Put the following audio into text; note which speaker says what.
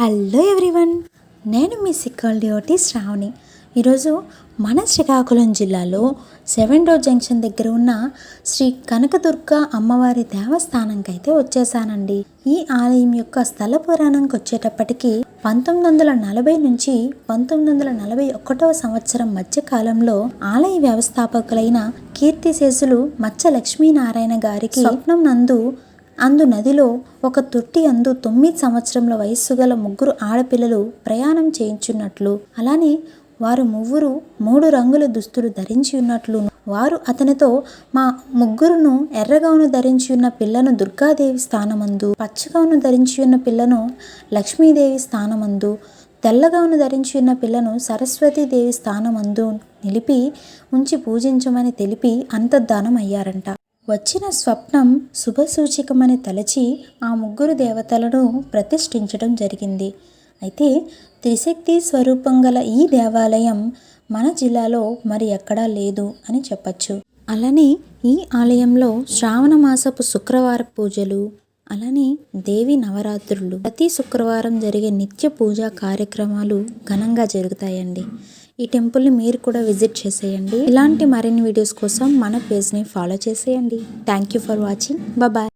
Speaker 1: Hello everyone నేను మీ సిక్కాల్డియోటి శ్రావణి. ఈరోజు మన శ్రీకాకుళం జిల్లాలో సెవెన్ డోర్ జంక్షన్ దగ్గర ఉన్న శ్రీ కనకదుర్గ అమ్మవారి దేవస్థానంకి అయితే వచ్చేసానండి. ఈ ఆలయం యొక్క స్థల పురాణంకి వచ్చేటప్పటికి పంతొమ్మిది వందల నలభై నుంచి పంతొమ్మిది వందల నలభై ఒకటవ సంవత్సరం మధ్య కాలంలో ఆలయ వ్యవస్థాపకులైన కీర్తిశేషులు మచ్చ లక్ష్మీనారాయణ గారికి స్వప్నం నందు అందు నదిలో ఒక తొట్టి అందు తొమ్మిది సంవత్సరముల వయస్సు గల ముగ్గురు ఆడపిల్లలు ప్రయాణం చేయించున్నట్లు అలానే వారు ముగ్గురు మూడు రంగుల దుస్తులు ధరించి ఉన్నట్లు వారు అతనితో మా ముగ్గురును ఎర్రగౌను ధరించి ఉన్న పిల్లను దుర్గాదేవి స్థానమందు పచ్చగౌను ధరించి ఉన్న పిల్లను లక్ష్మీదేవి స్థానమందు తెల్లగౌను ధరించి ఉన్న పిల్లను సరస్వతీదేవి స్థానమందు నిలిపి ఉంచి పూజించమని తెలిపి అంతర్ధానం అయ్యారంట వచ్చిన స్వప్నం శుభసూచకమని తలచి ఆ ముగ్గురు దేవతలను ప్రతిష్ఠించడం జరిగింది. అయితే త్రిశక్తి స్వరూపం గల ఈ దేవాలయం మన జిల్లాలో మరి ఎక్కడా లేదు అని చెప్పచ్చు. అలానే ఈ ఆలయంలో శ్రావణ మాసపు శుక్రవార పూజలు అలానే దేవి నవరాత్రులు. ప్రతి శుక్రవారం జరిగే నిత్య పూజా కార్యక్రమాలు ఘనంగా జరుగుతాయండి. ఈ టెంపుల్ని మీరు కూడా విజిట్ చేసేయండి. ఇలాంటి మరిన్ని వీడియోస్ కోసం మన పేజ్ని ఫాలో చేసేయండి. Thank you for watching. Bye.